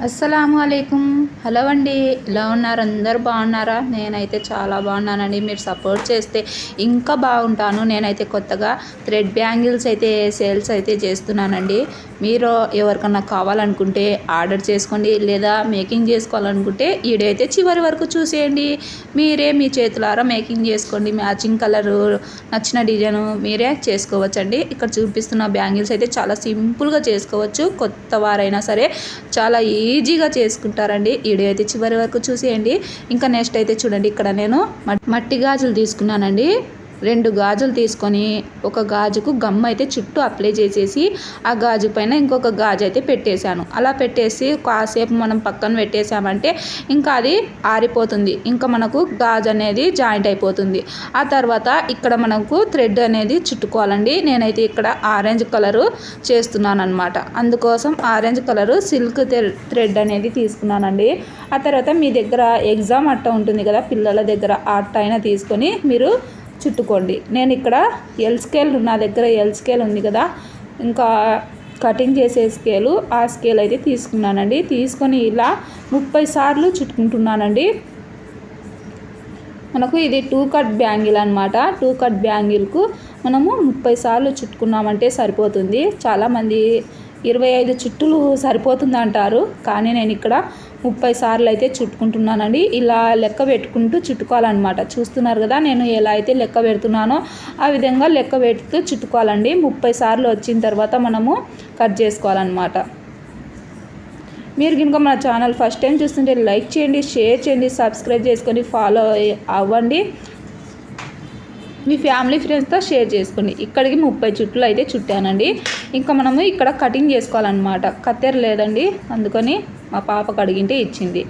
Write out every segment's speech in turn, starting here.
అస్సలాము అలైకుం. హలో అండి ఎలా ఉన్నారు? అందరు బాగున్నారా? నేనైతే చాలా బాగున్నానండి. మీరు సపోర్ట్ చేస్తే ఇంకా బాగుంటాను. నేనైతే కొత్తగా థ్రెడ్ బ్యాంగిల్స్ అయితే సేల్స్ అయితే చేస్తున్నానండి. మీరు ఎవరికన్నా కావాలనుకుంటే ఆర్డర్ చేసుకోండి లేదా మేకింగ్ చేసుకోవాలనుకుంటే ఈడైతే చివరి వరకు చూసేయండి. మీరే మీ చేతులారా మేకింగ్ చేసుకోండి. మ్యాచింగ్ కలరు నచ్చిన డిజైన్ మీరే చేసుకోవచ్చండి. ఇక్కడ చూపిస్తున్న బ్యాంగిల్స్ అయితే చాలా సింపుల్గా చేసుకోవచ్చు. కొత్త వారైనా సరే చాలా ఈజీగా చేసుకుంటారండి. వీడియో అయితే చివరి వరకు చూసేయండి. ఇంకా నెక్స్ట్ అయితే చూడండి. ఇక్కడ నేను మట్టి గాజులు తీసుకున్నానండి. రెండు గాజులు తీసుకొని ఒక గాజుకు గమ్ అయితే చుట్టూ అప్లై చేసేసి ఆ గాజు పైన ఇంకొక గాజు అయితే పెట్టేశాను. అలా పెట్టేసి కాసేపు మనం పక్కన పెట్టేసామంటే ఇంకా అది ఆరిపోతుంది. ఇంకా మనకు గాజు అనేది జాయింట్ అయిపోతుంది. ఆ తర్వాత ఇక్కడ మనకు థ్రెడ్ అనేది చుట్టుకోవాలండి. నేనైతే ఇక్కడ ఆరెంజ్ కలరు చేస్తున్నాను అనమాట అందుకోసం ఆరెంజ్ కలరు సిల్క్ థ్రెడ్ అనేది తీసుకున్నానండి. ఆ తర్వాత మీ దగ్గర ఎగ్జామ్ అట్ట ఉంటుంది కదా పిల్లల దగ్గర ఆ అట్ట అయినా తీసుకొని మీరు చుట్టుకోండి. నేను ఇక్కడ ఎల్ స్కేల్ నా దగ్గర ఎల్ స్కేల్ ఉంది కదా. ఇంకా కటింగ్ చేసే స్కేలు ఆ స్కేల్ అయితే తీసుకున్నానండి. తీసుకొని ఇలా ముప్పై సార్లు చుట్టుకుంటున్నానండి. మనకు ఇది టూ కట్ బ్యాంగిల్ అనమాట టూ కట్ బ్యాంగిల్కు మనము ముప్పై సార్లు చుట్టుకున్నామంటే సరిపోతుంది. చాలామంది ఇరవై ఐదు చుట్టులు సరిపోతుంది అంటారు కానీ నేను ఇక్కడ ముప్పై సార్లు అయితే చుట్టుకుంటున్నానండి. ఇలా లెక్క పెట్టుకుంటూ చుట్టుకోవాలన్నమాట. చూస్తున్నారు కదా నేను ఎలా అయితే లెక్క పెడుతున్నానో ఆ విధంగా లెక్క పెడుతూ చుట్టుకోవాలండి. ముప్పై సార్లు వచ్చిన తర్వాత మనము కట్ చేసుకోవాలన్నమాట. మీరు కనుక మన ఛానల్ ఫస్ట్ టైం చూస్తుంటే లైక్ చేయండి షేర్ చేయండి సబ్స్క్రైబ్ చేసుకొని ఫాలో అవ్వండి. మీ ఫ్యామిలీ ఫ్రెండ్స్తో షేర్ చేసుకోండి. ఇక్కడికి ముప్పై చుట్లు అయితే చుట్టానండి. ఇంకా మనము ఇక్కడ కటింగ్ చేసుకోవాలన్నమాట. కత్తెర లేదండి. అందుకని మా పాపకు అడిగింటే ఇచ్చింది.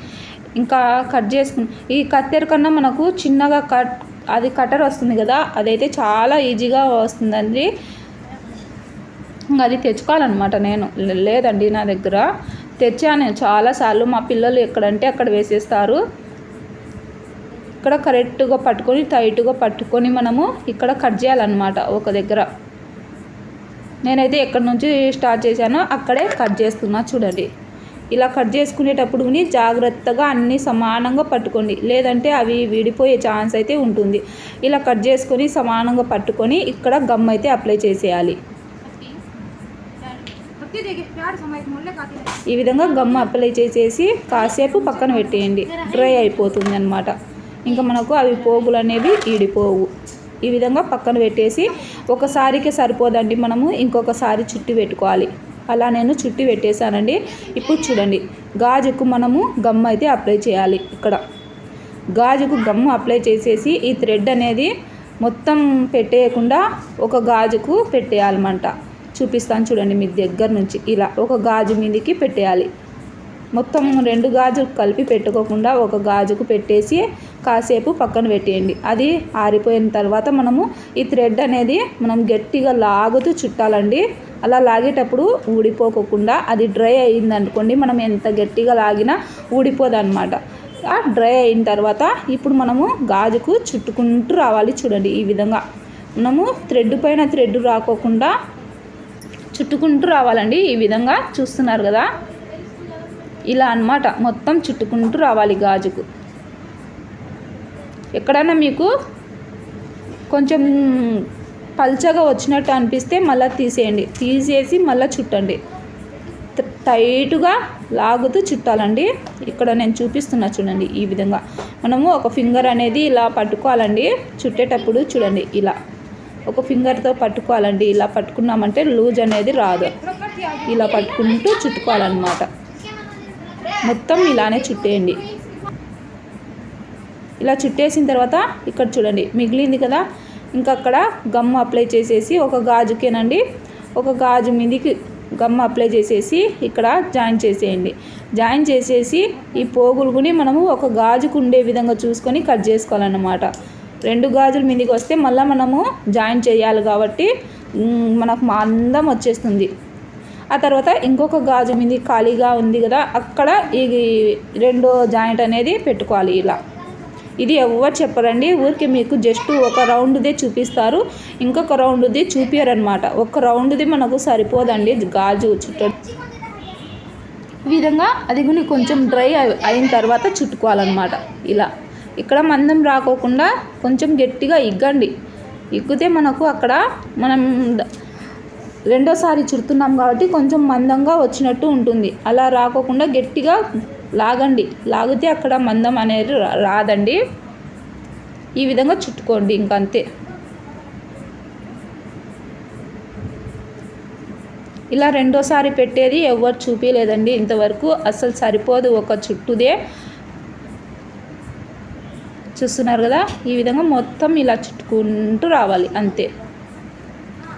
ఇంకా కట్ చేసుకుని ఈ కత్తెర కన్నా మనకు చిన్నగా కట్ అది కటర్ వస్తుంది కదా అదైతే చాలా ఈజీగా వస్తుందండి. ఇంకా అది తెచ్చుకోవాలన్నమాట నేను. లే- లేదండి నా దగ్గర. తెచ్చాను చాలాసార్లు మా పిల్లలు ఎక్కడంటే అక్కడ వేసేస్తారు. ఇక్కడ కరెక్ట్గా పట్టుకొని టైట్గా పట్టుకొని మనము ఇక్కడ కట్ చేయాలన్నమాట ఒక దగ్గర. నేనైతే ఎక్కడి నుంచి స్టార్ట్ చేశానో అక్కడే కట్ చేస్తున్నా చూడండి. ఇలా కట్ చేసుకునేటప్పుడు జాగ్రత్తగా అన్నీ సమానంగా పట్టుకోండి. లేదంటే అవి విడిపోయే ఛాన్స్ అయితే ఉంటుంది. ఇలా కట్ చేసుకొని సమానంగా పట్టుకొని ఇక్కడ గమ్ అయితే అప్లై చేసేయాలి. ఈ విధంగా గమ్ అప్లై చేసేసి కాసేపు పక్కన పెట్టేయండి. డ్రై అయిపోతుంది అనమాట ఇంకా మనకు అవి పోగులు అనేవి ఈడిపోవు. ఈ విధంగా పక్కన పెట్టేసి ఒకసారికి సరిపోదండి మనము ఇంకొకసారి చుట్టి పెట్టుకోవాలి. అలా నేను చుట్టి పెట్టేశానండి. ఇప్పుడు చూడండి గాజుకు మనము గమ్ అయితే అప్లై చేయాలి ఇక్కడ. గాజుకు గమ్ము అప్లై చేసేసి ఈ థ్రెడ్ అనేది మొత్తం పెట్టేయకుండా ఒక గాజుకు పెట్టేయాలన్నమాట. చూపిస్తాను చూడండి మీ దగ్గర నుంచి. ఇలా ఒక గాజు మీదకి పెట్టేయాలి. మొత్తం రెండు గాజులు కలిపి పెట్టుకోకుండా ఒక గాజుకు పెట్టేసి కాసేపు పక్కన పెట్టేయండి. అది ఆరిపోయిన తర్వాత మనము ఈ థ్రెడ్ అనేది మనం గట్టిగా లాగుతూ చుట్టాలండి. అలా లాగేటప్పుడు ఊడిపోకుండా అది డ్రై అయింది అనుకోండి మనం ఎంత గట్టిగా లాగినా ఊడిపోదు అనమాట డ్రై అయిన తర్వాత ఇప్పుడు మనము గాజుకు చుట్టుకుంటూ రావాలి చూడండి ఈ విధంగా. మనము థ్రెడ్ పైన థ్రెడ్ రాకోకుండా చుట్టుకుంటూ రావాలండి. ఈ విధంగా చూస్తున్నారు కదా. ఇలా అన్నమాట. మొత్తం చుట్టుకుంటూ రావాలి గాజుకు. ఎక్కడైనా మీకు కొంచెం పల్చగా వచ్చినట్టు అనిపిస్తే మళ్ళీ తీసేయండి. తీసేసి మళ్ళీ చుట్టండి. టైట్గా లాగుతూ చుట్టాలండి. ఇక్కడ నేను చూపిస్తున్నా చూడండి ఈ విధంగా. మనము ఒక ఫింగర్ అనేది ఇలా పట్టుకోవాలండి. చుట్టేటప్పుడు చూడండి ఇలా. ఒక ఫింగర్తో పట్టుకోవాలండి. ఇలా పట్టుకున్నామంటే లూజ్ అనేది రాదు. ఇలా పట్టుకుంటూ చుట్టుకోవాలన్నమాట. మొత్తం ఇలానే చుట్టేయండి. ఇలా చుట్టేసిన తర్వాత ఇక్కడ చూడండి మిగిలింది కదా? ఇంకా అక్కడ గమ్ అప్లై చేసేసి ఒక గాజుకేనండి. ఒక గాజు మీదికి గమ్ అప్లై చేసేసి ఇక్కడ జాయిన్ చేసేయండి. జాయిన్ చేసేసి ఈ పోగులుగుని మనము ఒక గాజుకు ఉండే విధంగా చూసుకొని కట్ చేసుకోవాలన్నమాట. రెండు గాజులు మీదకి వస్తే మళ్ళీ మనము జాయిన్ చేయాలి కాబట్టి మనకు అందం వచ్చేస్తుంది. ఆ తర్వాత ఇంకొక గాజు మీద ఖాళీగా ఉంది కదా అక్కడ ఈ రెండో జాయింట్ అనేది పెట్టుకోవాలి ఇలా. ఇది ఎవరు చెప్పరండి ఊరికి మీకు జస్ట్ ఒక రౌండ్దే చూపిస్తారు ఇంకొక రౌండ్ది చూపించరనమాట ఒక రౌండ్ది మనకు సరిపోదండి గాజు చుట్టూ. విధంగా అది కూడా కొంచెం డ్రై అయి- అయిన తర్వాత చుట్టుకోవాలన్నమాట ఇలా. ఇక్కడ మందం రాకోకుండా కొంచెం గట్టిగా ఇగ్గండి. ఇగ్గితే మనకు అక్కడ మనం రెండోసారి చుడుతున్నాం కాబట్టి కొంచెం మందంగా వచ్చినట్టు ఉంటుంది. అలా రాకోకుండా గట్టిగా లాగండి. లాగితే అక్కడ మందం అనేది రాదండి. ఈ విధంగా చుట్టుకోండి ఇంకంతే. ఇలా రెండోసారి పెట్టేది ఎవరు చూపించలేదండి ఇంతవరకు అసలు సరిపోదు ఒక చుట్టుదే. చూస్తున్నారు కదా? ఈ విధంగా మొత్తం ఇలా చుట్టుకుంటూ రావాలి. అంతే.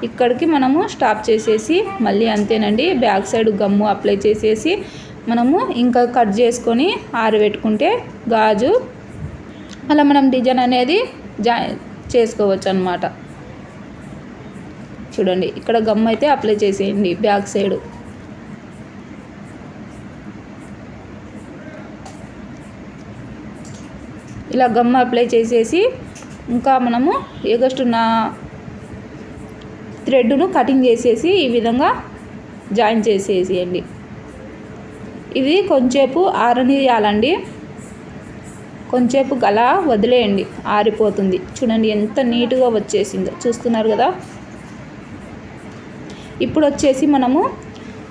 ఇక్కడికి మనము స్టాప్ చేసేసి మళ్ళీ అంతేనండి బ్యాక్ సైడ్ గమ్ము అప్లై చేసేసి మనము ఇంకా కట్ చేసుకొని ఆరబెట్టుకుంటే గాజు. అలా మనం డిజైన్ అనేది జా చేసుకోవచ్చు అనమాట చూడండి ఇక్కడ గమ్ అయితే అప్లై చేసేయండి బ్యాక్ సైడ్. ఇలా గమ్ అప్లై చేసేసి ఇంకా మనము ఎగస్టున్న థ్రెడ్ను కటింగ్ చేసేసి ఈ విధంగా జాయిన్ చేసేసేయండి. ఇది కొంచెంసేపు ఆరనియాలండి. కొంచెంసేపు గల వదిలేయండి. ఆరిపోతుంది. చూడండి ఎంత నీట్గా వచ్చేసిందో. చూస్తున్నారు కదా? ఇప్పుడు వచ్చేసి మనము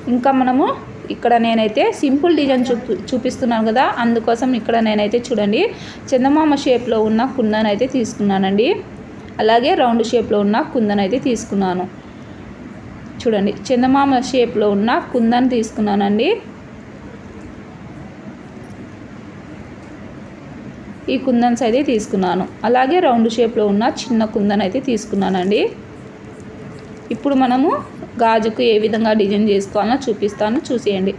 ఇంకా మనము ఇక్కడ నేనైతే సింపుల్ డిజైన్ చూపి చూపిస్తున్నాను కదా? అందుకోసం ఇక్కడ నేనైతే చూడండి చందమామ షేప్లో ఉన్న కుందన్ అయితే తీసుకున్నానండి. అలాగే రౌండ్ షేప్లో ఉన్న కుందన్ అయితే తీసుకున్నాను. చూడండి చందమామ షేప్లో ఉన్న కుందన్ తీసుకున్నానండి. ఈ కుందన్స్ అయితే తీసుకున్నాను. అలాగే రౌండ్ షేప్లో ఉన్న చిన్న కుందన్ అయితే తీసుకున్నానండి. ఇప్పుడు మనము గాజుకు ఏ విధంగా డిజైన్ చేసుకోవాలో చూపిస్తాను చూసేయండి.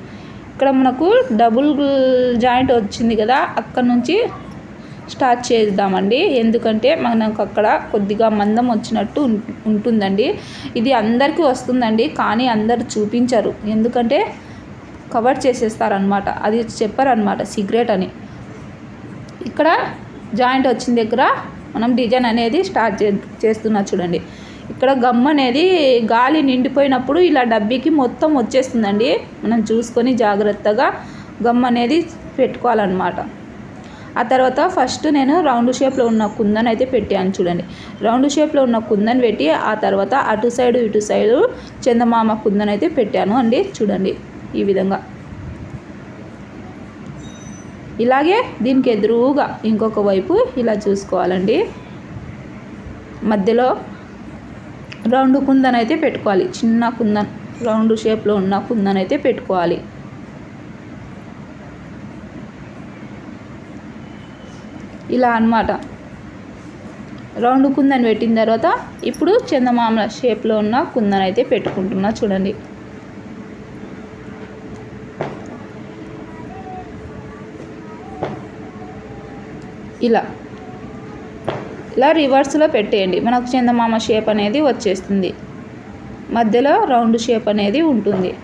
ఇక్కడ మనకు డబుల్ జాయింట్ వచ్చింది కదా అక్కడ నుంచి స్టార్ట్ చేద్దామండి. ఎందుకంటే మనకు అక్కడ కొద్దిగా మందం వచ్చినట్టు ఉంటుందండి. ఇది అందరికీ వస్తుందండి కానీ అందరు చూపించరు. ఎందుకంటే కవర్ చేసేస్తారనమాట అది చెప్పారనమాట సిగరెట్ అని. ఇక్కడ జాయింట్ వచ్చిన దగ్గర మనం డిజైన్ అనేది స్టార్ట్ చే చేస్తున్నా చూడండి. ఇక్కడ గమ్ అనేది గాలి నిండిపోయినప్పుడు ఇలా డబ్బీకి మొత్తం వచ్చేస్తుందండి. మనం చూసుకొని జాగ్రత్తగా గమ్ అనేది పెట్టుకోవాలన్నమాట. ఆ తర్వాత ఫస్ట్ నేను రౌండ్ షేప్లో ఉన్న కుందన్ అయితే పెట్టాను చూడండి. రౌండ్ షేప్లో ఉన్న కుందన్ పెట్టి ఆ తర్వాత అటు సైడు ఇటు సైడు చందమామ కుందన్ అయితే పెట్టాను అండి చూడండి ఈ విధంగా. ఇలాగే దీనికి ఎదురుగా ఇంకొక వైపు ఇలా చూసుకోవాలండి. మధ్యలో రౌండ్ కుందన్ అయితే పెట్టుకోవాలి. చిన్న కుందన్ రౌండ్ షేప్లో ఉన్న కుందన్ అయితే పెట్టుకోవాలి. ఇలా అన్నమాట. రౌండ్ కుందన్ పెట్టిన తర్వాత ఇప్పుడు చందమామ షేప్లో ఉన్న కుందన్ అయితే పెట్టుకుంటున్నా చూడండి. ఇలా. ఇలా రివర్స్లో పెట్టేయండి. మనకు చందమామ షేప్ అనేది వచ్చేస్తుంది. మధ్యలో రౌండ్ షేప్ అనేది ఉంటుంది.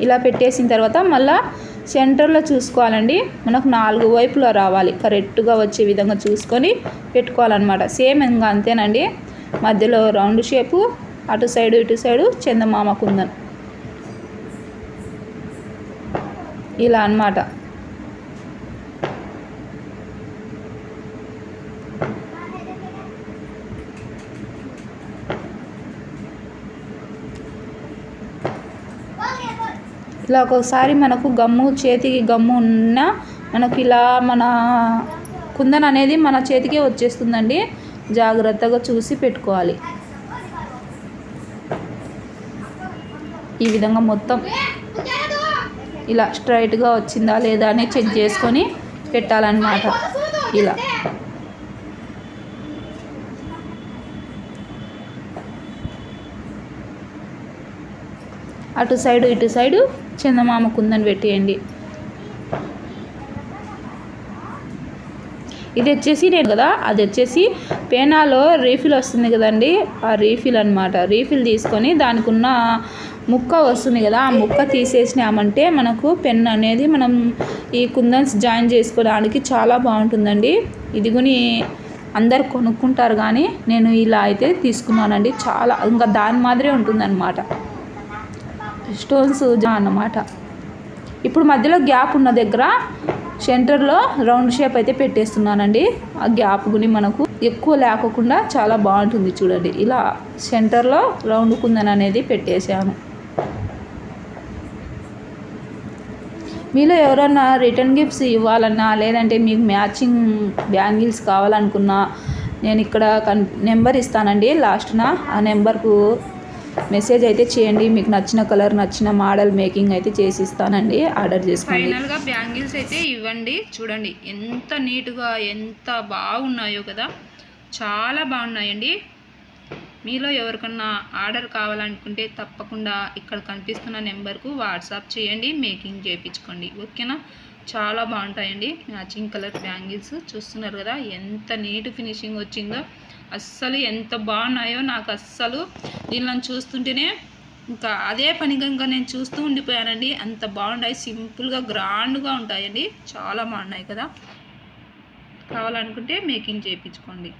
ఇలా పెట్టేసిన తర్వాత మళ్ళా సెంటర్లో చూసుకోవాలండి. మనకు నాలుగు వైపులో రావాలి. కరెక్ట్గా వచ్చే విధంగా చూసుకొని పెట్టుకోవాలన్నమాట. సేమ్ ఇంకా అంతేనండి. మధ్యలో రౌండ్ షేపు అటు సైడు ఇటు సైడు చందమామ కుందన్. ఇలా అన్నమాట. ఇలా ఒక్కొక్కసారి మనకు గమ్ము చేతికి గమ్ము ఉన్న మనకు ఇలా మన కుందన్ అనేది మన చేతికే వచ్చేస్తుందండి. జాగ్రత్తగా చూసి పెట్టుకోవాలి. ఈ విధంగా మొత్తం ఇలా స్ట్రైట్గా వచ్చిందా లేదా అని చెక్ చేసుకొని పెట్టాలన్నమాట. ఇలా. అటు సైడు ఇటు సైడు చందమామ కుందని పెట్టేయండి. ఇది వచ్చేసి నేను కదా అది వచ్చేసి పేనాలో రీఫిల్ వస్తుంది కదండి ఆ రీఫిల్ అనమాట రీఫిల్ తీసుకొని దానికి ఉన్న ముక్క వస్తుంది కదా ఆ ముక్క తీసేసినామంటే మనకు పెన్ అనేది మనం ఈ కుందన్స్ జాయిన్ చేసుకోవడానికి చాలా బాగుంటుందండి. ఇది కొని అందరు కొనుక్కుంటారు కానీ నేను ఇలా అయితే తీసుకున్నానండి చాలా ఇంకా దాని మాదిరే ఉంటుందన్నమాట. స్టోన్స్ అన్నమాట. ఇప్పుడు మధ్యలో గ్యాప్ ఉన్న దగ్గర సెంటర్లో రౌండ్ షేప్ అయితే పెట్టేస్తున్నానండి. ఆ గ్యాప్ గుని మనకు ఎక్కువ లేకుండా చాలా బాగుంటుంది చూడండి. ఇలా సెంటర్లో రౌండ్ కుందన్ అనేది పెట్టేశాను. మీలో ఎవరన్నా రిటర్న్ గిఫ్ట్స్ ఇవ్వాలన్నా లేదంటే మీకు మ్యాచింగ్ బ్యాంగిల్స్ కావాలనుకున్నా నేను ఇక్కడ కన్ నెంబర్ ఇస్తానండి. లాస్ట్న ఆ నెంబర్కు మెసేజ్ అయితే చేయండి. మీకు నచ్చిన కలర్ నచ్చిన మోడల్ మేకింగ్ అయితే చేసి ఇస్తానండి ఆర్డర్ చేసుకోండి. ఫైనల్గా బ్యాంగిల్స్ అయితే ఇవ్వండి. చూడండి ఎంత నీట్గా ఎంత బాగున్నాయో కదా. చాలా బాగున్నాయండి. మీలో ఎవరికన్నా ఆర్డర్ కావాలనుకుంటే తప్పకుండా ఇక్కడ కనిపిస్తున్న నెంబర్కు వాట్సాప్ చేయండి. మేకింగ్ చేయించుకోండి. ఓకేనా? చాలా బాగుంటాయండి. Matching colour bangles. చూస్తున్నారు కదా ఎంత నీట్ ఫినిషింగ్ వచ్చిందో. అస్సలు ఎంత బాగున్నాయో నాకు అస్సలు దీనిని చూస్తుంటేనే ఇంకా అదే పనిగా ఇంకా నేను చూస్తూ ఉండిపోయానండి. అంత బాగున్నాయి సింపుల్గా గ్రాండ్గా ఉంటాయండి. చాలా బాగున్నాయి కదా. కావాలనుకుంటే మేకింగ్ చేయించుకోండి.